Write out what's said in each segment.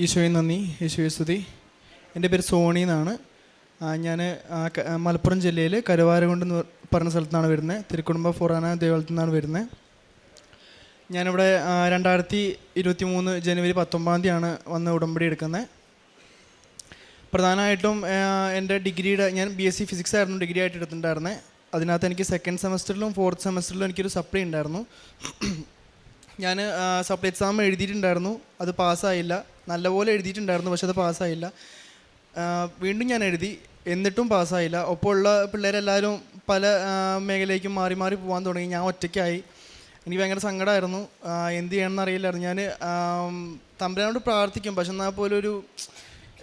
ഈശോയെ നന്ദി ഈശോയെ സ്തുതി. എന്റെ പേര് സോണി എന്നാണ്. ഞാൻ മലപ്പുറം ജില്ലയിൽ കരുവാരകുണ്ട് എന്ന് പറഞ്ഞ സ്ഥലത്താണ് വരുന്നത്. തിരുക്കുടുംബ ഫുറാന ദേവാലയത്തിൽ നിന്നാണ് വരുന്നത്. ഞാനിവിടെ രണ്ടായിരത്തി ഇരുപത്തി മൂന്ന് ജനുവരി പത്തൊമ്പതാം തീയതിയാണ് വന്ന് ഉടമ്പടി എടുക്കുന്നത്. പ്രധാനമായിട്ടും എന്റെ ഡിഗ്രിയുടെ ഞാൻ ബി എസ് സി ഫിസിക്സ് ആയിരുന്നു ഡിഗ്രി ആയിട്ട് എടുത്തിട്ടുണ്ടായിരുന്നത്. അതിനകത്ത് എനിക്ക് സെക്കൻഡ് സെമസ്റ്ററിലും ഫോർത്ത് സെമസ്റ്ററിലും എനിക്കൊരു സപ്ലൈ ഉണ്ടായിരുന്നു. ഞാൻ സപ്ലൈ എക്സാം എഴുതിയിട്ടുണ്ടായിരുന്നു. അത് പാസ്സായില്ല. നല്ലപോലെ എഴുതിയിട്ടുണ്ടായിരുന്നു പക്ഷെ അത് പാസ്സായില്ല. വീണ്ടും ഞാൻ എഴുതി. എന്നിട്ടും പാസ്സായില്ല. ഒപ്പമുള്ള പിള്ളേരെല്ലാവരും പല മേഖലയിലേക്കും മാറി മാറി പോകാൻ തുടങ്ങി. ഞാൻ ഒറ്റയ്ക്കായി. എനിക്ക് ഭയങ്കര സങ്കടമായിരുന്നു എന്ത് ചെയ്യണമെന്ന് അറിയില്ലായിരുന്നു. ഞാൻ തമ്പരാനോട് പ്രാർത്ഥിക്കും. പക്ഷെ എന്നാൽ പോലും ഒരു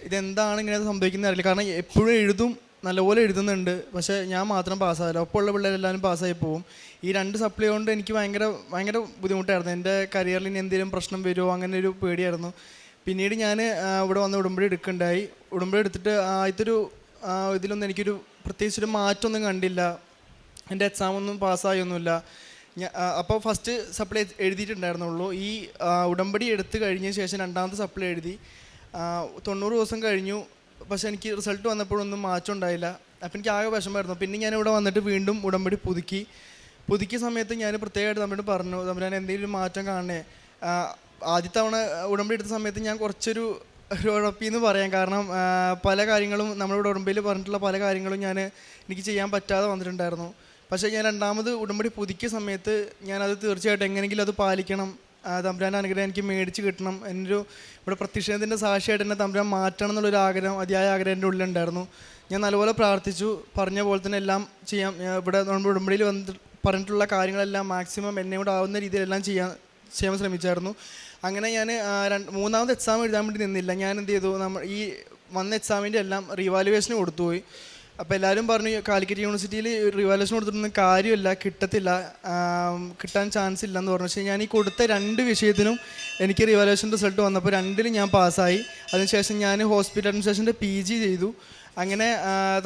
ഇതെന്താണ് ഇങ്ങനെ സംഭവിക്കുന്നത് അറിയില്ല. കാരണം എപ്പോഴും എഴുതും നല്ലപോലെ എഴുതുന്നുണ്ട്. പക്ഷേ ഞാൻ മാത്രം പാസ്സാവില്ല. ഒപ്പമുള്ള പിള്ളേരെല്ലാവരും പാസ്സായി പോകും ഈ രണ്ട് സപ്ലൈ കൊണ്ട് എനിക്ക് ഭയങ്കര ഭയങ്കര ബുദ്ധിമുട്ടായിരുന്നു. എന്റെ കരിയറിൽ ഇനി എന്തെങ്കിലും പ്രശ്നം വരുമോ? അങ്ങനെ ഒരു പേടിയായിരുന്നു. പിന്നീട് ഞാൻ ഇവിടെ വന്ന് ഉടുമ്പടി എടുക്കണ്ടായി. ഉടുമ്പടി എടുത്തിട്ട് ആദ്യത്തെ ഒരു ആ, ഇതിലൊന്നും എനിക്കൊരു പ്രത്യേകിച്ചൊരു മാറ്റമൊന്നും കണ്ടില്ല. എന്റെ എക്സാം ഒന്നും പാസ്സായൊന്നുമില്ല. അപ്പോൾ ഫസ്റ്റ് സപ്ലൈ എഴുതിയിട്ടുണ്ടായിരുന്നുള്ളൂ. ഈ ഉടമ്പടി എടുത്തു കഴിഞ്ഞ ശേഷം രണ്ടാമത്തെ സപ്ലൈ എഴുതി. തൊണ്ണൂറ് ദിവസം കഴിഞ്ഞു. പക്ഷെ എനിക്ക് റിസൾട്ട് വന്നപ്പോഴൊന്നും മാറ്റം ഉണ്ടായില്ല. അപ്പം എനിക്ക് ആകെ വിഷമമായിരുന്നു. പിന്നെ ഞാൻ ഇവിടെ വന്നിട്ട് വീണ്ടും ഉടമ്പടി പുതുക്കി. പുതുക്കിയ സമയത്ത് ഞാൻ പ്രത്യേകമായിട്ട് നമ്മളോട് പറഞ്ഞു തമ്പുരാൻ എന്തെങ്കിലും മാറ്റം കാണണേ? ആ, ആദ്യത്തെ തവണ ഉടമ്പടി എടുത്ത സമയത്ത് ഞാൻ കുറച്ചൊരു ഒരു ഉഴപ്പിന്ന് പറയാം. കാരണം പല കാര്യങ്ങളും നമ്മളിവിടെ ഉടമ്പയിൽ പറഞ്ഞിട്ടുള്ള പല കാര്യങ്ങളും ഞാൻ എനിക്ക് ചെയ്യാൻ പറ്റാതെ വന്നിട്ടുണ്ടായിരുന്നു. പക്ഷേ ഞാൻ രണ്ടാമത് ഉടമ്പടി പുതുക്കിയ സമയത്ത് ഞാനത് തീർച്ചയായിട്ടും എങ്ങനെയെങ്കിലും അത് പാലിക്കണം. തമ്പുരാൻ തമ്പുരാന്റെ അനുഗ്രഹം എനിക്ക് മേടിച്ച് കിട്ടണം. എന്നൊരു ഇവിടെ പ്രത്യക്ഷത്തിന്റെ സാക്ഷിയായിട്ട് എന്നെ തമ്പുരാൻ മാറ്റണം എന്നുള്ളൊരു ആഗ്രഹം അതിയായ ആഗ്രഹം എന്റെ ഉള്ളിലുണ്ടായിരുന്നു. ഞാൻ നല്ലപോലെ പ്രാർത്ഥിച്ചു. പറഞ്ഞ പോലെ തന്നെ എല്ലാം ചെയ്യാം. ഇവിടെ നമ്മുടെ ഉടമ്പടിയിൽ വന്ന് പറഞ്ഞിട്ടുള്ള കാര്യങ്ങളെല്ലാം മാക്സിമം എന്നെ കൂടെ ആവുന്ന രീതിയിലെല്ലാം ചെയ്യാൻ ചെയ്യാൻ ശ്രമിച്ചായിരുന്നു. അങ്ങനെ ഞാൻ മൂന്നാമത് എക്സാം എഴുതാൻ വേണ്ടി നിന്നില്ല. ഞാൻ എന്ത് ചെയ്തു? നമ്മൾ ഈ വന്ന എക്സാമിന്റെ എല്ലാം റീവാലുവേഷന് കൊടുത്തുപോയി അപ്പോൾ എല്ലാവരും പറഞ്ഞു കാലിക്കറ്റ് യൂണിവേഴ്സിറ്റിയിൽ റിവാലുവേഷൻ കൊടുത്തിട്ടൊന്നും കാര്യമില്ല കിട്ടത്തില്ല കിട്ടാൻ ചാൻസ് ഇല്ലെന്ന് പറഞ്ഞു. പക്ഷേ ഞാൻ ഈ കൊടുത്ത രണ്ട് വിഷയത്തിനും എനിക്ക് റിവാലുവേഷൻ റിസൾട്ട് വന്നപ്പോൾ രണ്ടിലും ഞാൻ പാസ്സായി. അതിനുശേഷം ഞാൻ ഹോസ്പിറ്റൽ അഡ്മിനിസ്ട്രേഷന്റെ പി ജി ചെയ്തു. അങ്ങനെ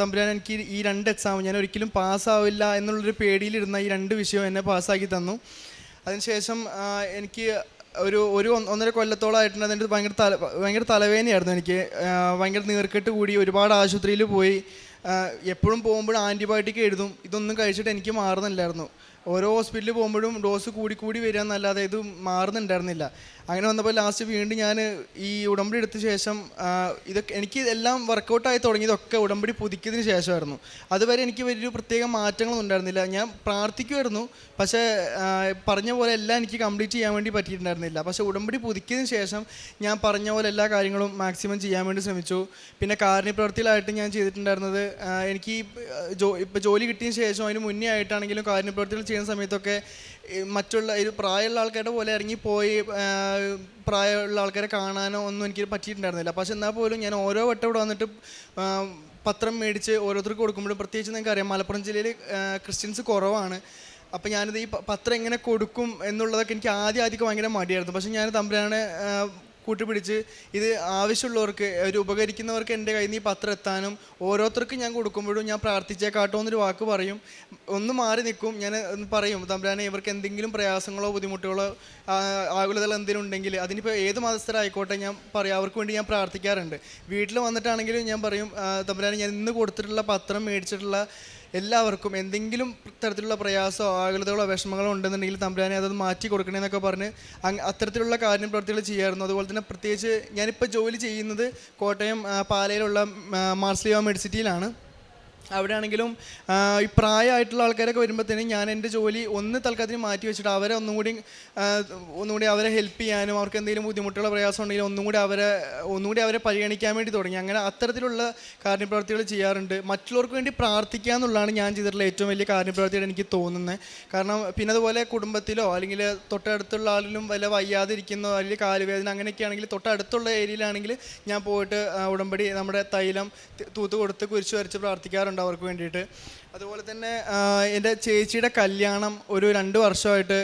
തമ്പുരാൻ എനിക്ക് ഈ രണ്ട് എക്സാം ഞാൻ ഒരിക്കലും പാസ്സാവില്ല എന്നുള്ളൊരു പേടിയിലിരുന്ന ഈ രണ്ട് വിഷയവും എന്നെ പാസ്സാക്കി തന്നു. അതിനുശേഷം എനിക്ക് ഒരു ഒരു ഒന്നര കൊല്ലത്തോളമായിട്ടുണ്ട് അതിന്റെ ഭയങ്കര തല ഭയങ്കര തലവേദനയായിരുന്നു എനിക്ക്. ഭയങ്കര നീർക്കെട്ട് കൂടി ഒരുപാട് ആശുപത്രിയിൽ പോയി. എപ്പോഴും പോകുമ്പോഴും ആന്റിബയോട്ടിക് എഴുതും. ഇതൊന്നും കഴിച്ചിട്ട് എനിക്ക് മാറുന്നില്ലായിരുന്നു. ഓരോ ഹോസ്പിറ്റലിൽ പോകുമ്പോഴും ഡോസ് കൂടി കൂടി വരിക എന്നല്ലാതെ ഇത് മാറുന്നുണ്ടായിരുന്നില്ല. അങ്ങനെ വന്നപ്പോൾ ലാസ്റ്റ് വീണ്ടും ഞാൻ ഈ ഉടമ്പടി എടുത്ത ശേഷം ഇതൊക്കെ എനിക്ക് എല്ലാം വർക്കൗട്ടായി തുടങ്ങിയതൊക്കെ ഉടമ്പടി പുതുക്കിയതിന് ശേഷമായിരുന്നു. അതുവരെ എനിക്ക് വലിയൊരു പ്രത്യേക മാറ്റങ്ങളൊന്നും ഉണ്ടായിരുന്നില്ല. ഞാൻ പ്രാർത്ഥിക്കുമായിരുന്നു. പക്ഷേ പറഞ്ഞ പോലെ എല്ലാം എനിക്ക് കംപ്ലീറ്റ് ചെയ്യാൻ വേണ്ടി പറ്റിയിട്ടുണ്ടായിരുന്നില്ല. പക്ഷേ ഉടമ്പടി പുതുക്കിയതിന് ശേഷം ഞാൻ പറഞ്ഞ പോലെ എല്ലാ കാര്യങ്ങളും മാക്സിമം ചെയ്യാൻ വേണ്ടി ശ്രമിച്ചു. പിന്നെ കാരുണ്യപ്രവർത്തിയിലായിട്ട് ഞാൻ ചെയ്തിട്ടുണ്ടായിരുന്നത് എനിക്ക് ജോ ഇപ്പോൾ ജോലി കിട്ടിയ ശേഷം അതിന് മുന്നേ ആയിട്ടാണെങ്കിലും കാരുണ്യപ്രവർത്തികൾ ചെയ്യുന്ന സമയത്തൊക്കെ മറ്റുള്ള ഒരു പ്രായമുള്ള ആൾക്കാരുടെ പോലെ ഇറങ്ങിപ്പോയി പ്രായമുള്ള ആൾക്കാരെ കാണാനോ ഒന്നും എനിക്ക് പറ്റിയിട്ടുണ്ടായിരുന്നില്ല. പക്ഷെ എന്നാൽ പോലും ഞാൻ ഓരോ വട്ടം ഇവിടെ വന്നിട്ട് പത്രം മേടിച്ച് ഓരോരുത്തർക്ക് കൊടുക്കുമ്പോഴും പ്രത്യേകിച്ച് നിങ്ങൾക്ക് അറിയാം മലപ്പുറം ജില്ലയിൽ ക്രിസ്ത്യൻസ് കുറവാണ്. അപ്പം ഞാനിത് ഈ പത്രം എങ്ങനെ കൊടുക്കും എന്നുള്ളതൊക്കെ എനിക്ക് ആദ്യം ആദ്യമൊക്കെ ഭയങ്കര മടിയായിരുന്നു. പക്ഷെ ഞാൻ തമ്പുരാനെ കൂട്ടുപിടിച്ച് ഇത് ആവശ്യമുള്ളവർക്ക് ഒരു ഉപകരിക്കുന്നവർക്ക് എന്റെ കയ്യിൽ നിന്ന് ഈ പത്രം എത്താനും ഓരോരുത്തർക്കും ഞാൻ കൊടുക്കുമ്പോഴും ഞാൻ പ്രാർത്ഥിച്ചേക്കാട്ടോ എന്നൊരു വാക്ക് പറയും. ഒന്ന് മാറി നിൽക്കും. ഞാൻ പറയും തമ്പുരാനെ ഇവർക്ക് എന്തെങ്കിലും പ്രയാസങ്ങളോ ബുദ്ധിമുട്ടുകളോ ആകുലതകൾ എന്തെങ്കിലും ഉണ്ടെങ്കിൽ അതിനിപ്പോൾ ഏത് മതസ്ഥരായിക്കോട്ടെ ഞാൻ പറയും. അവർക്ക് വേണ്ടി ഞാൻ പ്രാർത്ഥിക്കാറുണ്ട്. വീട്ടിൽ വന്നിട്ടാണെങ്കിലും ഞാൻ പറയും തമ്പുരാനെ ഞാൻ ഇന്ന് കൊടുത്തിട്ടുള്ള പത്രം മേടിച്ചിട്ടുള്ള എല്ലാവർക്കും എന്തെങ്കിലും തരത്തിലുള്ള പ്രയാസമോ ആകുലതകളോ വിഷമങ്ങളോ ഉണ്ടെന്നുണ്ടെങ്കിൽ തമ്പുരാനെ അതൊന്ന് മാറ്റി കൊടുക്കണമെന്നൊക്കെ പറഞ്ഞ് അത്തരത്തിലുള്ള കാര്യം പ്രവർത്തികൾ ചെയ്യായിരുന്നു. അതുപോലെ തന്നെ പ്രത്യേകിച്ച് ഞാനിപ്പോൾ ജോലി ചെയ്യുന്നത് കോട്ടയം പാലയിലുള്ള മാർസ്ലിയോ മെഡിസിറ്റിയിലാണ്. അവിടെ ആണെങ്കിലും ഈ പ്രായമായിട്ടുള്ള ആൾക്കാരൊക്കെ വരുമ്പോഴത്തേനും ഞാൻ എന്റെ ജോലി ഒന്ന് തൽക്കാലത്തിന് മാറ്റി വെച്ചിട്ട് അവരെ ഒന്നും കൂടി ആ, ഒന്നും കൂടി അവരെ ഹെൽപ്പ് ചെയ്യാനും അവർക്ക് എന്തെങ്കിലും ബുദ്ധിമുട്ടുള്ള പ്രയാസം ഉണ്ടെങ്കിൽ ഒന്നും കൂടി അവരെ ഒന്നും കൂടി അവരെ പരിഗണിക്കാൻ വേണ്ടി തുടങ്ങി. അങ്ങനെ അത്തരത്തിലുള്ള കാരുണ്യപ്രവർത്തികൾ ചെയ്യാറുണ്ട്. മറ്റുള്ളവർക്ക് വേണ്ടി പ്രാർത്ഥിക്കുക എന്നുള്ളതാണ് ഞാൻ ചെയ്തിട്ടുള്ള ഏറ്റവും വലിയ കാര്യപ്രവർത്തിയായിട്ട് എനിക്ക് തോന്നുന്നത്. കാരണം പിന്നെ അതുപോലെ കുടുംബത്തിലോ അല്ലെങ്കിൽ തൊട്ടടുത്തുള്ള ആളിലും വല്ല വയ്യാതിരിക്കുന്നോ അല്ലെങ്കിൽ കാലുവേദന അങ്ങനെയൊക്കെ ആണെങ്കിൽ തൊട്ടടുത്തുള്ള ഏരിയയിലാണെങ്കിൽ ഞാൻ പോയിട്ട് ഉടമ്പടി നമ്മുടെ തൈലം തൂത്ത് കൊടുത്ത് കുരിശ് വരച്ച് പ്രാർത്ഥിക്കാറുണ്ട്. അവർക്ക് വേണ്ടിയിട്ട്. അതുപോലെ തന്നെ എന്റെ ചേച്ചിയുടെ കല്യാണം ഒരു രണ്ട് വർഷമായിട്ട്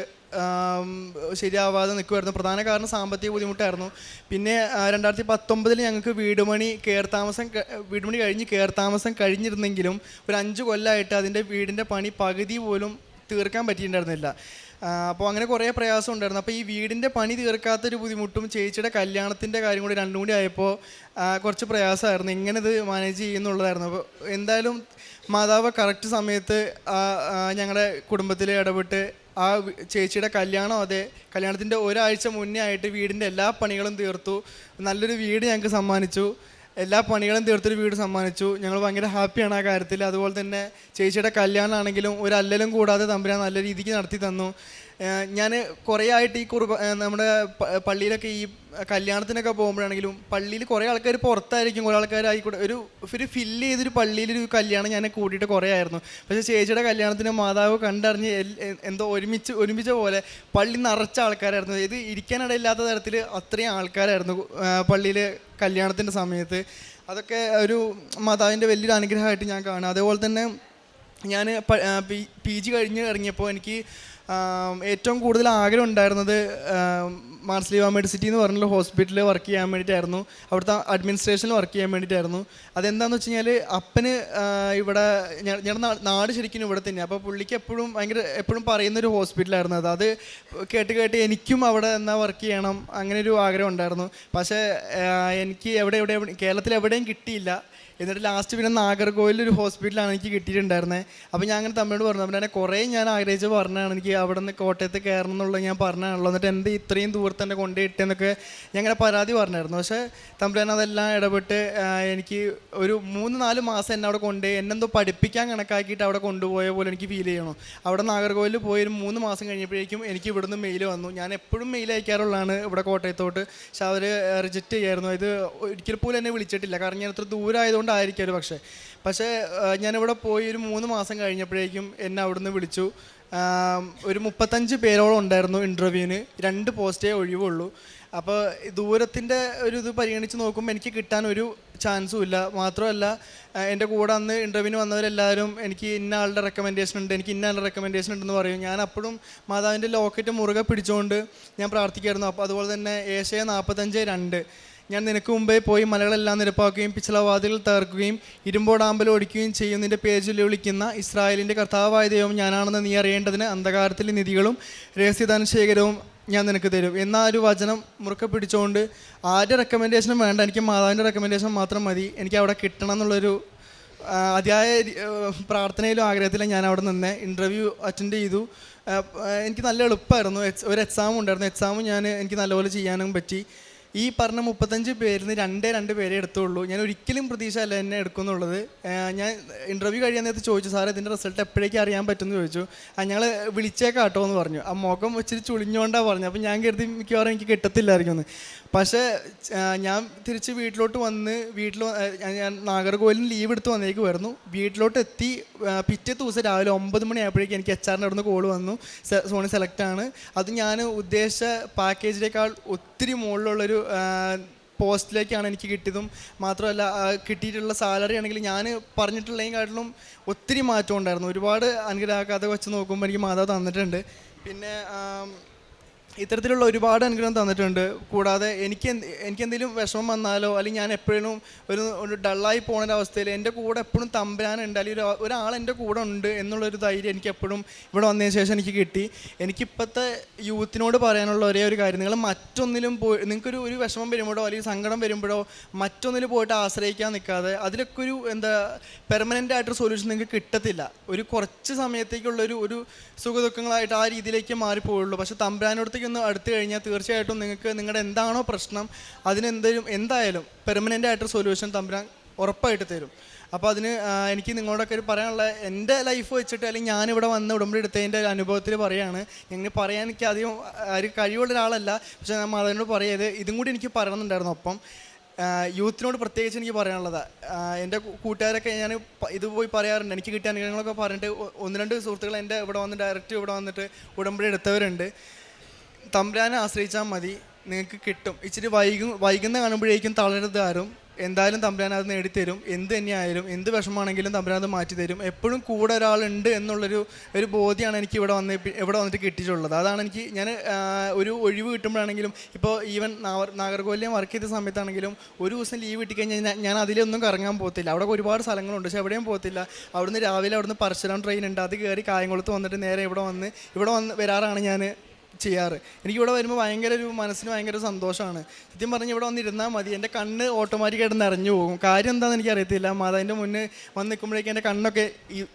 ശരിയാവാതെ നിൽക്കുമായിരുന്നു പ്രധാന കാരണം സാമ്പത്തിക ബുദ്ധിമുട്ടായിരുന്നു. പിന്നെ രണ്ടായിരത്തി പത്തൊമ്പതിൽ ഞങ്ങൾക്ക് വീടുമണി കയർ താമസം വീടുമണി കഴിഞ്ഞ് കയർ താമസം കഴിഞ്ഞിരുന്നെങ്കിലും ഒരു അഞ്ച് കൊല്ലമായിട്ട് അതിന്റെ വീടിന്റെ പണി പകുതി പോലും തീർക്കാൻ പറ്റിയിട്ടുണ്ടായിരുന്നില്ല. അപ്പോൾ അങ്ങനെ കുറേ പ്രയാസം ഉണ്ടായിരുന്നു. അപ്പോൾ ഈ വീടിന്റെ പണി തീർക്കാത്തൊരു ബുദ്ധിമുട്ടും ചേച്ചിയുടെ കല്യാണത്തിന്റെ കാര്യം കൂടി രണ്ടും കൂടി ആയപ്പോൾ കുറച്ച് പ്രയാസമായിരുന്നു. എങ്ങനെ ഇത് മാനേജ് ചെയ്യുന്നുള്ളതായിരുന്നു. അപ്പോൾ എന്തായാലും മാതാവ് കറക്റ്റ് സമയത്ത് ഞങ്ങളുടെ കുടുംബത്തിൽ ഇടപെട്ട് ആ ചേച്ചിയുടെ കല്യാണം അതെ കല്യാണത്തിന്റെ ഒരാഴ്ച മുന്നേ ആയിട്ട് വീടിന്റെ എല്ലാ പണികളും തീർത്തു. നല്ലൊരു വീട് ഞങ്ങൾക്ക് സമ്മാനിച്ചു. എല്ലാ പണികളും തീർത്തൊരു വീട് സമ്മാനിച്ചു. ഞങ്ങൾ ഭയങ്കര ഹാപ്പിയാണ് ആ കാര്യത്തിൽ. അതുപോലെ തന്നെ ചേച്ചിയുടെ കല്യാണമാണെങ്കിലും ഒരു അല്ലലും കൂടാതെ തമ്പുരാൻ നല്ല രീതിക്ക് നടത്തി തന്നു. ഞാൻ കുറേ ആയിട്ട് ഈ കുർബ നമ്മുടെ പള്ളിയിലൊക്കെ ഈ കല്യാണത്തിനൊക്കെ പോകുമ്പോഴാണെങ്കിലും പള്ളിയിൽ കുറേ ആൾക്കാർ പുറത്തായിരിക്കും. കുറേ ആൾക്കാരായി കൂടെ ഒരു ഒരു ഫില്ല് ചെയ്തൊരു പള്ളിയിലൊരു കല്യാണം ഞാൻ കൂട്ടിയിട്ട് കുറേ ആയിരുന്നു പക്ഷേ ചേച്ചിയുടെ കല്യാണത്തിന് മാതാവ് കണ്ടറിഞ്ഞ് എന്തോ ഒരുമിച്ച് ഒരുമിച്ച പോലെ പള്ളി നിറച്ച ആൾക്കാരായിരുന്നു. ഇത് ഇരിക്കാനിടയില്ലാത്ത തരത്തിൽ അത്രയും ആൾക്കാരായിരുന്നു പള്ളിയിൽ കല്യാണത്തിന്റെ സമയത്ത്. അതൊക്കെ ഒരു മാതാവിന്റെ വലിയൊരു അനുഗ്രഹമായിട്ട് ഞാൻ കാണുക അതേപോലെ തന്നെ ഞാൻ പി ജി കഴിഞ്ഞ് ഇറങ്ങിയപ്പോൾ എനിക്ക് ഏറ്റവും കൂടുതൽ ആഗ്രഹം ഉണ്ടായിരുന്നത് മാർസ്ലിവ മെഡിസിറ്റി എന്ന് പറഞ്ഞുള്ള ഹോസ്പിറ്റലിൽ വർക്ക് ചെയ്യാൻ വേണ്ടിയിട്ടായിരുന്നു. അവിടുത്തെ അഡ്മിനിസ്ട്രേഷനിൽ വർക്ക് ചെയ്യാൻ വേണ്ടിയിട്ടായിരുന്നു. അതെന്താണെന്ന് വെച്ച് കഴിഞ്ഞാൽ അപ്പന് ഇവിടെ ഞാൻ നാട് ശരിക്കും ഇവിടെ തന്നെ അപ്പോൾ പുള്ളിക്ക് എപ്പോഴും ഭയങ്കര എപ്പോഴും പറയുന്ന ഒരു ഹോസ്പിറ്റലായിരുന്നു അത്. അത് കേട്ട് കേട്ട് എനിക്കും അവിടെ എന്നാൽ വർക്ക് ചെയ്യണം അങ്ങനെ ഒരു ആഗ്രഹം ഉണ്ടായിരുന്നു. പക്ഷേ എനിക്ക് എവിടെ എവിടെ- കേരളത്തിൽ എവിടെയും കിട്ടിയില്ല. എന്നിട്ട് ലാസ്റ്റ് പിന്നെ നാഗർകോവിലിൽ ഒരു ഹോസ്പിറ്റലാണ് എനിക്ക് കിട്ടിയിട്ടുണ്ടായിരുന്നത് അപ്പോൾ ഞാൻ അങ്ങനെ തമ്മിലോട് പറഞ്ഞു. അപ്പം എന്നെ കുറേ ഞാൻ ആഗ്രഹിച്ച് പറഞ്ഞതാണ്. എനിക്ക് അവിടെ നിന്ന് കോട്ടയത്ത് കയറണം എന്നുള്ളത് ഞാൻ പറഞ്ഞാണല്ലോ എന്നിട്ട് എന്ത് ഇത്രയും ദൂരത്ത് തന്നെ കൊണ്ടുപോയിട്ടെന്നൊക്കെ ഞാൻ അങ്ങനെ പരാതി പറഞ്ഞായിരുന്നു. പക്ഷേ തമ്പുരാൻ അതെല്ലാം ഇടപെട്ട് എനിക്ക് ഒരു മൂന്ന് നാല് മാസം എന്നെ അവിടെ കൊണ്ടുപോയി എന്നെന്തോ പഠിപ്പിക്കാൻ കണക്കാക്കിയിട്ട് അവിടെ കൊണ്ടുപോയ പോലെ എനിക്ക് ഫീൽ ചെയ്യണം. അവിടെ നാഗർകോവിലിൽ പോയി ഒരു മൂന്ന് മാസം കഴിഞ്ഞപ്പോഴേക്കും എനിക്ക് ഇവിടുന്ന് മെയിൽ വന്നു. ഞാൻ എപ്പോഴും മെയിൽ അയക്കാറുള്ളതാണ് ഇവിടെ കോട്ടയത്തോട്ട്. പക്ഷെ അവർ റിജക്റ്റ് ചെയ്യായിരുന്നു. ഇത് ഒരിക്കൽ പോലും എന്നെ വിളിച്ചിട്ടില്ല. കാരണം ഞാൻ അത്ര ദൂരമായതുകൊണ്ടായിരിക്കും ഒരു പക്ഷേ. പക്ഷേ ഞാനിവിടെ പോയി ഒരു മൂന്ന് മാസം കഴിഞ്ഞപ്പോഴേക്കും എന്നെ അവിടുന്ന് വിളിച്ചു. ഒരു മുപ്പത്തഞ്ച് പേരോളം ഉണ്ടായിരുന്നു ഇന്റർവ്യൂവിന് രണ്ട് പോസ്റ്റേ ഒഴിവുള്ളൂ. അപ്പോൾ ദൂരത്തിന്റെ ഒരു ഇത് പരിഗണിച്ച് നോക്കുമ്പോൾ എനിക്ക് കിട്ടാൻ ഒരു ചാൻസും ഇല്ല. മാത്രമല്ല എന്റെ കൂടെ അന്ന് ഇന്റർവ്യൂവിന് വന്നവരെല്ലാവരും എനിക്ക് ഇന്ന ആളുടെ റെക്കമെൻഡേഷൻ ഉണ്ട് എനിക്ക് ഇന്ന ആളുടെ റെക്കമെൻഡേഷൻ ഉണ്ടെന്ന് പറയും. ഞാൻ അപ്പോഴും മാതാവിന്റെ ലോക്കറ്റ് മുറുകെ പിടിച്ചുകൊണ്ട് ഞാൻ പ്രാർത്ഥിക്കായിരുന്നു. അപ്പോൾ അതുപോലെ തന്നെ ഏഷ്യ നാൽപ്പത്തഞ്ച് രണ്ട്. ഞാൻ നിനക്ക് മുമ്പേ പോയി മലകളെല്ലാം നിരപ്പാക്കുകയും പിച്ചളവാതിൽ തകർക്കുകയും ഇരുമ്പോടാമ്പൽ ഓടിക്കുകയും ചെയ്യും. നിന്റെ പേജിൽ വിളിക്കുന്ന ഇസ്രായേലിന്റെ കർത്താവായ ദൈവം ഞാനാണെന്ന് നീ അറിയേണ്ടതിന് അന്ധകാരത്തിലെ നിധികളും രഹസ്യദാന ശേഖരവും ഞാൻ നിനക്ക് തരും. എന്നാ ഒരു വചനം മുറുക്കെ പിടിച്ചുകൊണ്ട് ആരുടെ റെക്കമെൻഡേഷനും വേണ്ട. എനിക്ക് മാതാവിന്റെ റെക്കമെൻഡേഷൻ മാത്രം മതി. എനിക്ക് അവിടെ കിട്ടണം എന്നുള്ളൊരു അതിയായ പ്രാർത്ഥനയിലും ആഗ്രഹത്തിലും ഞാൻ അവിടെ നിന്ന് ഇന്റർവ്യൂ അറ്റൻഡ് ചെയ്തു. എനിക്ക് നല്ല എളുപ്പമായിരുന്നു. എക്സ്- ഒരു എക്സാം ഉണ്ടായിരുന്നു. എക്സാമും ഞാൻ എനിക്ക് നല്ലപോലെ ചെയ്യാനും പറ്റി. ഈ പറഞ്ഞ മുപ്പത്തഞ്ച് പേരിൽ നിന്ന് രണ്ടേ രണ്ട് പേരെ എടുത്തുള്ളൂ. ഞാൻ ഒരിക്കലും പ്രതീക്ഷ അല്ല എന്നെ എടുക്കുന്നുള്ളത്. ഞാൻ ഇന്റർവ്യൂ കഴിയാൻ നേരത്ത് ചോദിച്ചു സാറേ ഇതിന്റെ റിസൾട്ട് എപ്പോഴേക്കും അറിയാൻ പറ്റുമെന്ന് ചോദിച്ചു. ഞങ്ങൾ വിളിച്ചേക്കാട്ടോ എന്ന് പറഞ്ഞു. ആ മുഖം ഇച്ചിരി ചുളിഞ്ഞുകൊണ്ടാണ് പറഞ്ഞു അപ്പോൾ ഞാൻ കരുതി മിക്കവാറും എനിക്ക് കിട്ടത്തില്ലായിരിക്കും എന്ന്. പക്ഷേ ഞാൻ തിരിച്ച് വീട്ടിലോട്ട് വന്ന് വീട്ടിൽ ഞാൻ നാഗർകോവിലിന് ലീവ് എടുത്ത് വന്നേക്ക് വരുന്നു. വീട്ടിലോട്ട് എത്തി പിറ്റേ ദിവസം രാവിലെ ഒമ്പത് മണിയായപ്പോഴേക്കും എനിക്ക് എച്ച് ആറിന്റെ അവിടുന്ന് കോൾ വന്നു. സോണി സെലക്ട് ആണ്. അത് ഞാൻ ഉദ്ദേശിച്ച പാക്കേജിനേക്കാൾ ഒത്തിരി മുകളിലുള്ളൊരു പോസ്റ്റിലേക്കാണ് എനിക്ക് കിട്ടിയതും. മാത്രമല്ല കിട്ടിയിട്ടുള്ള സാലറി ആണെങ്കിൽ ഞാൻ പറഞ്ഞിട്ടുള്ളതിനെക്കാട്ടിലും ഒത്തിരി മാറ്റം ഉണ്ടായിരുന്നു. ഒരുപാട് അനുഗ്രഹ കഥ വെച്ച് നോക്കുമ്പോൾ എനിക്ക് മാതാവ് തന്നിട്ടുണ്ട്. പിന്നെ ഇത്തരത്തിലുള്ള ഒരുപാട് അനുഗ്രഹം തന്നിട്ടുണ്ട്. കൂടാതെ എനിക്ക് എനിക്ക് എന്തെങ്കിലും വിഷമം വന്നാലോ അല്ലെങ്കിൽ ഞാൻ എപ്പോഴും ഒരു ഒരു ഡള്ളായി പോകുന്ന അവസ്ഥയിൽ എന്റെ കൂടെ എപ്പോഴും തമ്പരാനുണ്ട് അല്ലെങ്കിൽ ഒരു ഒരാൾ എന്റെ കൂടെ ഉണ്ട് എന്നുള്ളൊരു ധൈര്യം എനിക്ക് എപ്പോഴും ഇവിടെ വന്നതിന് ശേഷം എനിക്ക് കിട്ടി. എനിക്കിപ്പോഴത്തെ യൂത്തിനോട് പറയാനുള്ള ഒരേ ഒരു കാര്യം നിങ്ങൾ മറ്റൊന്നിലും പോയി നിങ്ങൾക്കൊരു ഒരു വിഷമം വരുമ്പോഴോ അല്ലെങ്കിൽ സങ്കടം വരുമ്പോഴോ മറ്റൊന്നിൽ പോയിട്ട് ആശ്രയിക്കാൻ നിൽക്കാതെ അതിലൊക്കെ ഒരു എന്താ പെർമനന്റ് ആയിട്ടൊരു സൊല്യൂഷൻ നിങ്ങൾക്ക് കിട്ടത്തില്ല. ഒരു കുറച്ച് സമയത്തേക്കുള്ളൊരു ഒരു സുഖദുഃഖങ്ങളായിട്ട് ആ രീതിയിലേക്ക് മാറിപ്പോയുള്ളൂ പക്ഷെ തമ്പുരാനോടത്തേക്ക് ഒന്ന് അടുത്ത് കഴിഞ്ഞാൽ തീർച്ചയായിട്ടും നിങ്ങൾക്ക് നിങ്ങളുടെ എന്താണോ പ്രശ്നം അതിനെന്തെങ്കിലും എന്തായാലും പെർമനന്റ് ആയിട്ടൊരു സൊല്യൂഷൻ തമ്പുരാൻ ഉറപ്പായിട്ട് തരും. അപ്പോൾ അതിന് എനിക്ക് നിങ്ങളോടൊക്കെ ഒരു പറയാനുള്ള എന്റെ ലൈഫ് വെച്ചിട്ട് അല്ലെങ്കിൽ ഞാനിവിടെ വന്ന് ഉടമ്പടി എടുത്തതിന്റെ അനുഭവത്തിൽ പറയാണ്. ഇങ്ങനെ പറയാൻ എനിക്ക് അധികം ഒരു കഴിവുള്ള ഒരാളല്ല. പക്ഷേ ഞാൻ മാതാവിനോട് പറയത് ഇതും കൂടി എനിക്ക് പറയണമെന്നുണ്ടായിരുന്നു ഒപ്പം യൂത്തിനോട് പ്രത്യേകിച്ച് എനിക്ക് പറയാനുള്ളത്. എന്റെ കൂട്ടുകാരൊക്കെ ഞാൻ ഇത് പോയി പറയാറുണ്ട്. എനിക്ക് കിട്ടിയ അനുഗ്രഹങ്ങളൊക്കെ പറഞ്ഞിട്ട് ഒന്ന് രണ്ട് സുഹൃത്തുക്കൾ എന്റെ ഇവിടെ വന്ന് ഡയറക്റ്റ് ഇവിടെ വന്നിട്ട് ഉടമ്പടി എടുത്തവരുണ്ട്. തമ്പുരാനെ ആശ്രയിച്ചാൽ മതി. നിങ്ങൾക്ക് കിട്ടും. ഇച്ചിരി വൈകും വൈകുന്ന കാണുമ്പോഴേക്കും തളരരുത് ആരും എന്തായാലും തമ്പുരാൻ അത് നേടിത്തരും. എന്ത് തന്നെയായാലും എന്ത് വിഷമമാണെങ്കിലും തമ്പുരാൻ അത് മാറ്റി തരും എപ്പോഴും കൂടെ ഒരാളുണ്ട് എന്നുള്ളൊരു ഒരു ബോധ്യമാണ് എനിക്ക് ഇവിടെ വന്ന് ഇവിടെ വന്നിട്ട് കിട്ടിയിട്ടുള്ളത്. അതാണ് എനിക്ക് ഞാൻ ഒരു ഒഴിവ് കിട്ടുമ്പോഴാണെങ്കിലും ഇപ്പോൾ ഈവൻ നാഗർകോവിലെ വർക്ക് ചെയ്ത സമയത്താണെങ്കിലും ഒരു ദിവസം ലീവ് കിട്ടിക്കഴിഞ്ഞാൽ ഞാൻ അതിലൊന്നും കറങ്ങാൻ പോകത്തില്ല. അവിടെ ഒരുപാട് സ്ഥലങ്ങളുണ്ട് പക്ഷെ എവിടെയും പോകത്തില്ല. അവിടുന്ന് രാവിലെ അവിടുന്ന് പരശുരാം ട്രെയിൻ ഉണ്ട്. അത് കയറി കായംകുളത്ത് വന്നിട്ട് നേരെ ഇവിടെ വന്ന് ഇവിടെ വന്ന് വരാറാണ് ഞാൻ. ചെയ്യാറ്. എനിക്ക് ഇവിടെ വരുമ്പോൾ ഭയങ്കര ഒരു മനസ്സിന് ഭയങ്കര സന്തോഷമാണ്. സത്യം പറഞ്ഞ് ഇവിടെ വന്നിരുന്നാൽ മതി. എന്റെ കണ്ണ് ഓട്ടോമാറ്റിക്കായിട്ട് നിറഞ്ഞു പോകും. കാര്യം എന്താണെന്ന് എനിക്ക് അറിയത്തില്ല മാതാവിന്റെ മുന്നേ വന്ന് നിൽക്കുമ്പോഴേക്കും എന്റെ കണ്ണൊക്കെ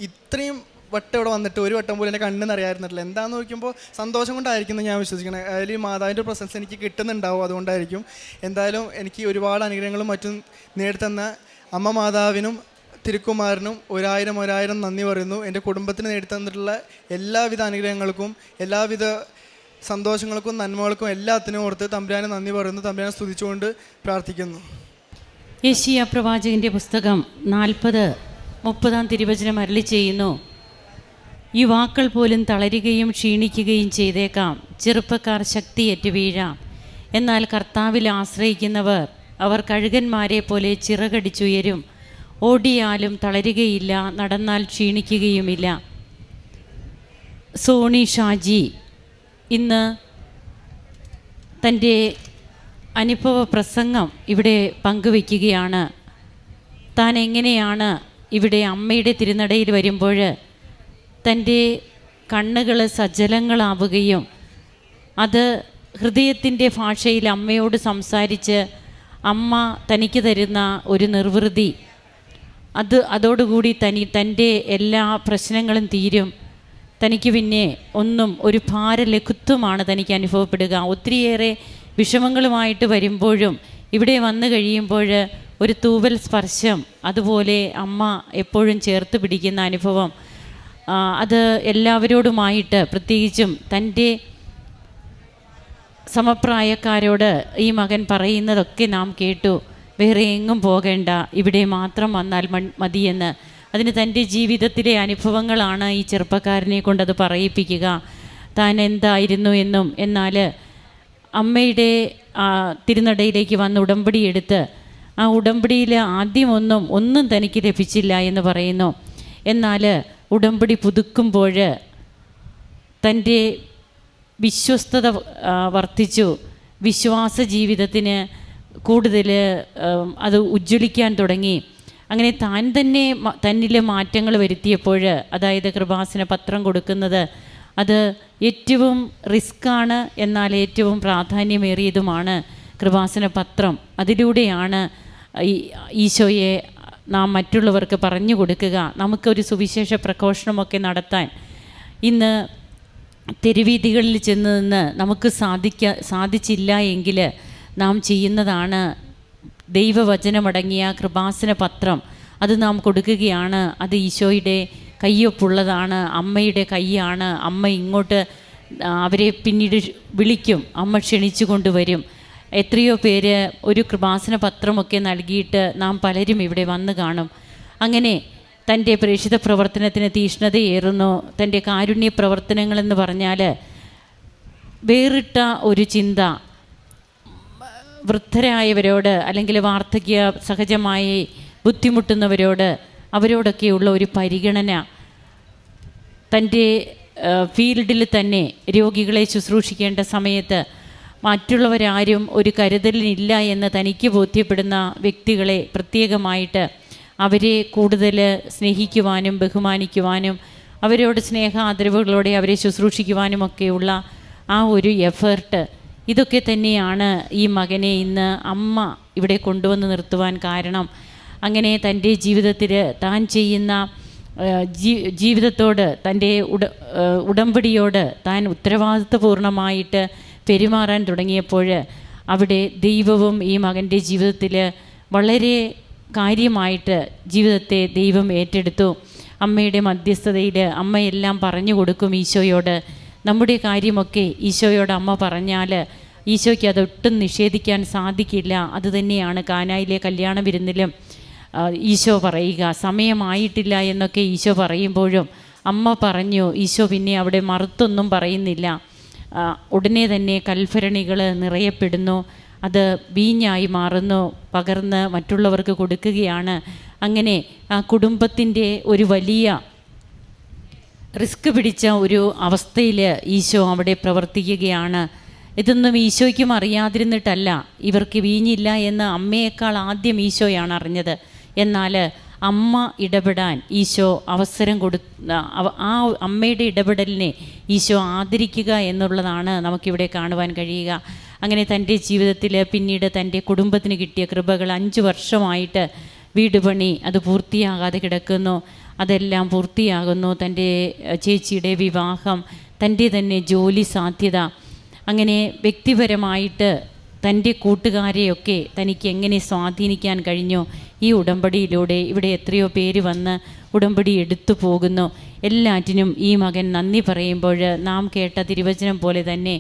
ഇത്രയും വട്ടം ഇവിടെ വന്നിട്ട് ഒരു വട്ടം പോലും എന്റെ കണ്ണ് നിറയായിരുന്നില്ല എന്താണെന്ന് നോക്കുമ്പോൾ സന്തോഷം കൊണ്ടായിരിക്കും ഞാൻ വിശ്വസിക്കുന്നത് അതിൽ മാതാവിന്റെ പ്രസൻസ് എനിക്ക് കിട്ടുന്നുണ്ടാവും. അതുകൊണ്ടായിരിക്കും എന്തായാലും എനിക്ക് ഒരുപാട് അനുഗ്രഹങ്ങളും മറ്റും നേടിത്തന്ന അമ്മ മാതാവിനും തിരുക്കുമാരനും ഒരായിരം ഒരായിരം നന്ദി പറയുന്നു. എന്റെ കുടുംബത്തിന് നേടിത്തന്നിട്ടുള്ള എല്ലാവിധ അനുഗ്രഹങ്ങൾക്കും എല്ലാവിധ സന്തോഷങ്ങൾക്കും നന്മകൾക്കും എല്ലാത്തിനും ഓർത്ത് തമ്പുരാനെ നന്ദി പറയുന്നു. തമ്പുരാനെ സ്തുതിച്ചുകൊണ്ട് പ്രാർത്ഥിക്കുന്നു. യേശിയ പ്രവാചകന്റെ പുസ്തകം നാൽപ്പത് മുപ്പതാം തിരുവചനം അരളി ചെയ്യുന്നു. യുവാക്കൾ പോലും തളരുകയും ക്ഷീണിക്കുകയും ചെയ്തേക്കാം. ചെറുപ്പക്കാർ ശക്തിയേറ്റ് വീഴാം. എന്നാൽ കർത്താവിൽ ആശ്രയിക്കുന്നവർ അവർ കഴുകന്മാരെ പോലെ ചിറകടിച്ചുയരും. ഓടിയാലും തളരുകയില്ല നടന്നാൽ ക്ഷീണിക്കുകയുമില്ല. സോണി ഷാജി ഇന്ന് തന്റെ അനുഭവ പ്രസംഗം ഇവിടെ പങ്കുവയ്ക്കുകയാണ്. താൻ എങ്ങനെയാണ് ഇവിടെ അമ്മയുടെ തിരുനടയിൽ വരുമ്പോൾ തന്റെ കണ്ണുകൾ സജ്ജലങ്ങളാവുകയും അത് ഹൃദയത്തിന്റെ ഭാഷയിൽ അമ്മയോട് സംസാരിച്ച് അമ്മ തനിക്ക് തരുന്ന ഒരു നിർവൃതി. അത് അതോടുകൂടി തനി തന്റെ എല്ലാ പ്രശ്നങ്ങളും തീരും. തനിക്ക് പിന്നെ ഒന്നും ഒരു ഭാരലഘുത്വമാണ് തനിക്ക് അനുഭവപ്പെടുക. ഒത്തിരിയേറെ വിഷമങ്ങളുമായിട്ട് വരുമ്പോഴും ഇവിടെ വന്നു കഴിയുമ്പോൾ ഒരു തൂവൽ സ്പർശം അതുപോലെ അമ്മ എപ്പോഴും ചേർത്ത് പിടിക്കുന്ന അനുഭവം അത് എല്ലാവരോടുമായിട്ട് പ്രത്യേകിച്ചും തന്റെ സമപ്രായക്കാരോട് ഈ മകൻ പറയുന്നതൊക്കെ നാം കേട്ടു. വേറെ എങ്ങും പോകേണ്ട ഇവിടെ മാത്രം വന്നാൽ മതിയെന്ന് അതിന് തന്റെ ജീവിതത്തിലെ അനുഭവങ്ങളാണ് ഈ ചെറുപ്പക്കാരനെ കൊണ്ടത് പറയിപ്പിക്കുക. താൻ എന്തായിരുന്നു എന്നും എന്നാൽ അമ്മയുടെ തിരുനടയിലേക്ക് വന്ന് ഉടമ്പടി എടുത്ത് ആ ഉടമ്പടിയിൽ ആദ്യമൊന്നും ഒന്നും തനിക്ക് ലഭിച്ചില്ല എന്ന് പറയുന്നു. എന്നാൽ ഉടമ്പടി പുതുക്കുമ്പോൾ തന്റെ വിശ്വസ്തത വർദ്ധിച്ചു. വിശ്വാസ ജീവിതത്തിന് കൂടുതൽ അത് ഉജ്ജ്വലിക്കാൻ തുടങ്ങി. അങ്ങനെ താൻ തന്നെ തന്നിലെ മാറ്റങ്ങൾ വരുത്തിയപ്പോൾ അതായത് കൃപാസന പത്രം കൊടുക്കുന്നത് അത് ഏറ്റവും റിസ്ക്കാണ് എന്നാൽ ഏറ്റവും പ്രാധാന്യമേറിയതുമാണ് കൃപാസന പത്രം. അതിലൂടെയാണ് ഈശോയെ നാം മറ്റുള്ളവർക്ക് പറഞ്ഞു കൊടുക്കുക നമുക്കൊരു സുവിശേഷ പ്രഘോഷണമൊക്കെ നടത്താൻ. ഇന്ന് തെരുവീതികളിൽ ചെന്ന് നിന്ന് നമുക്ക് സാധിക്ക സാധിച്ചില്ല എങ്കിൽ നാം ചെയ്യുന്നതാണ് ദൈവവചനമടങ്ങിയ കൃപാസന പത്രം അത് നാം കൊടുക്കുകയാണ്. അത് ഈശോയുടെ കയ്യൊപ്പുള്ളതാണ് അമ്മയുടെ കൈയാണ്. അമ്മ ഇങ്ങോട്ട് അവരെ പിന്നീട് വിളിക്കും. അമ്മ ക്ഷണിച്ചു കൊണ്ടുവരും എത്രയോ പേര് ഒരു കൃപാസന പത്രമൊക്കെ നൽകിയിട്ട് നാം പലരും ഇവിടെ വന്ന് കാണും. അങ്ങനെ തന്റെ പ്രേക്ഷിത പ്രവർത്തനത്തിന് തീഷ്ണതയേറുന്നു. തന്റെ കാരുണ്യ പ്രവർത്തനങ്ങളെന്ന് പറഞ്ഞാൽ വേറിട്ട ഒരു ചിന്ത വൃദ്ധരായവരോട് അല്ലെങ്കിൽ വാർദ്ധക്യ സഹജമായി ബുദ്ധിമുട്ടുന്നവരോട് അവരോടൊക്കെയുള്ള ഒരു പരിഗണന തന്റെ ഫീൽഡിൽ തന്നെ രോഗികളെ ശുശ്രൂഷിക്കേണ്ട സമയത്ത് മറ്റുള്ളവരാരും ഒരു കരുതലിനില്ല എന്ന് തനിക്ക് ബോധ്യപ്പെടുന്ന വ്യക്തികളെ പ്രത്യേകമായിട്ട് അവരെ കൂടുതൽ സ്നേഹിക്കുവാനും ബഹുമാനിക്കുവാനും അവരോട് സ്നേഹ ആദരവുകളോടെ അവരെ ശുശ്രൂഷിക്കുവാനുമൊക്കെയുള്ള ആ ഒരു എഫേർട്ട് ഇതൊക്കെ തന്നെയാണ് ഈ മകനെ ഇന്ന് അമ്മ ഇവിടെ കൊണ്ടുവന്ന് നിർത്തുവാൻ കാരണം. അങ്ങനെ തന്റെ ജീവിതത്തിൽ താൻ ചെയ്യുന്ന ജീവിതത്തോട് തന്റെ ഉട ഉടമ്പടിയോട് താൻ ഉത്തരവാദിത്വപൂർണമായിട്ട് പെരുമാറാൻ തുടങ്ങിയപ്പോൾ അവിടെ ദൈവവും ഈ മകന്റെ ജീവിതത്തിൽ വളരെ കാര്യമായിട്ട് ജീവിതത്തെ ദൈവം ഏറ്റെടുത്തു. അമ്മയുടെ മധ്യസ്ഥതയിൽ അമ്മയെല്ലാം പറഞ്ഞു കൊടുക്കും ഈശോയോട്. നമ്മുടെ കാര്യമൊക്കെ ഈശോയോട് അമ്മ പറഞ്ഞാൽ ഈശോയ്ക്ക് അതൊട്ടും നിഷേധിക്കാൻ സാധിക്കില്ല. അതുതന്നെയാണ് കാനായിലെ കല്യാണ വിരുന്നിലും ഈശോ പറയുക. സമയമായിട്ടില്ല എന്നൊക്കെ ഈശോ പറയുമ്പോഴും അമ്മ പറഞ്ഞു ഈശോ പിന്നെ അവിടെ മറുത്തൊന്നും പറയുന്നില്ല. ഉടനെ തന്നെ കൽഭരണികൾ നിറയപ്പെടുന്നു. അത് വീഞ്ഞായി മാറുന്നു. പകർന്ന് മറ്റുള്ളവർക്ക് കൊടുക്കുകയാണ്. അങ്ങനെ ആ കുടുംബത്തിന്റെ ഒരു വലിയ റിസ്ക് പിടിച്ച ഒരു അവസ്ഥയിൽ ഈശോ അവിടെ പ്രവർത്തിക്കുകയാണ്. ഇതൊന്നും ഈശോയ്ക്കും അറിയാതിരുന്നിട്ടല്ല ഇവർക്ക് വീഞ്ഞില്ല എന്ന് അമ്മയേക്കാൾ ആദ്യം ഈശോയാണ് അറിഞ്ഞത്. എന്നാൽ അമ്മ ഇടപെടാൻ ഈശോ അവസരം കൊടു ആ അമ്മയുടെ ഇടപെടലിനെ ഈശോ ആദരിക്കുക എന്നുള്ളതാണ് നമുക്കിവിടെ കാണുവാൻ കഴിയുക. അങ്ങനെ തന്റെ ജീവിതത്തിൽ പിന്നീട് തന്റെ കുടുംബത്തിന് കിട്ടിയ കൃപകൾ അഞ്ച് വർഷമായിട്ട് വീട് പണി അത് പൂർത്തിയാകാതെ കിടക്കുന്നു. അതെല്ലാം പൂർത്തിയാകുന്നു. തന്റെ ചേച്ചിയുടെ വിവാഹം തന്റെ തന്നെ ജോലി സാധ്യത അങ്ങനെ വ്യക്തിപരമായിട്ട് തന്റെ കൂട്ടുകാരെയൊക്കെ തനിക്ക് എങ്ങനെ സ്വാധീനിക്കാൻ കഴിഞ്ഞു? ഈ ഉടമ്പടിയിലൂടെ ഇവിടെ എത്രയോ പേര് വന്ന് ഉടമ്പടി എടുത്തു പോകുന്നു. എല്ലാറ്റിനും ഈ മകൻ നന്ദി പറയുമ്പോൾ നാം കേട്ട തിരുവചനം പോലെ തന്നെ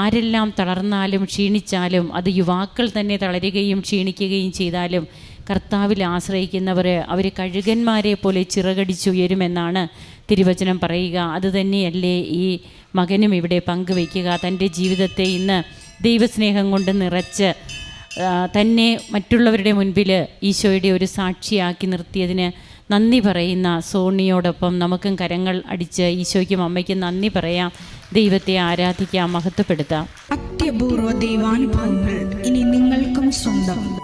ആരെല്ലാം തളർന്നാലും ക്ഷീണിച്ചാലും അത് യുവാക്കൾ തന്നെ തളരുകയും ക്ഷീണിക്കുകയും ചെയ്താലും കർത്താവിൽ ആശ്രയിക്കുന്നവർ അവർ കഴുകന്മാരെ പോലെ ചിറകടിച്ചുയരുമെന്നാണ് തിരുവചനം പറയുക. അതുതന്നെയല്ലേ ഈ മകനും ഇവിടെ പങ്കുവയ്ക്കുക. തന്റെ ജീവിതത്തെ ഇന്ന് ദൈവസ്നേഹം കൊണ്ട് നിറച്ച് തന്നെ മറ്റുള്ളവരുടെ മുൻപിൽ ഈശോയുടെ ഒരു സാക്ഷിയാക്കി നിർത്തിയതിന് നന്ദി പറയുന്ന സോണിയോടൊപ്പം നമുക്കും കരങ്ങൾ അടിച്ച് ഈശോയ്ക്കും അമ്മയ്ക്കും നന്ദി പറയാം. ദൈവത്തെ ആരാധിക്കാം മഹത്വപ്പെടുത്താം. അത്യപൂർവ ദൈവാനുഭവങ്ങൾ ഇനി നിങ്ങൾക്കും സ്വന്തം.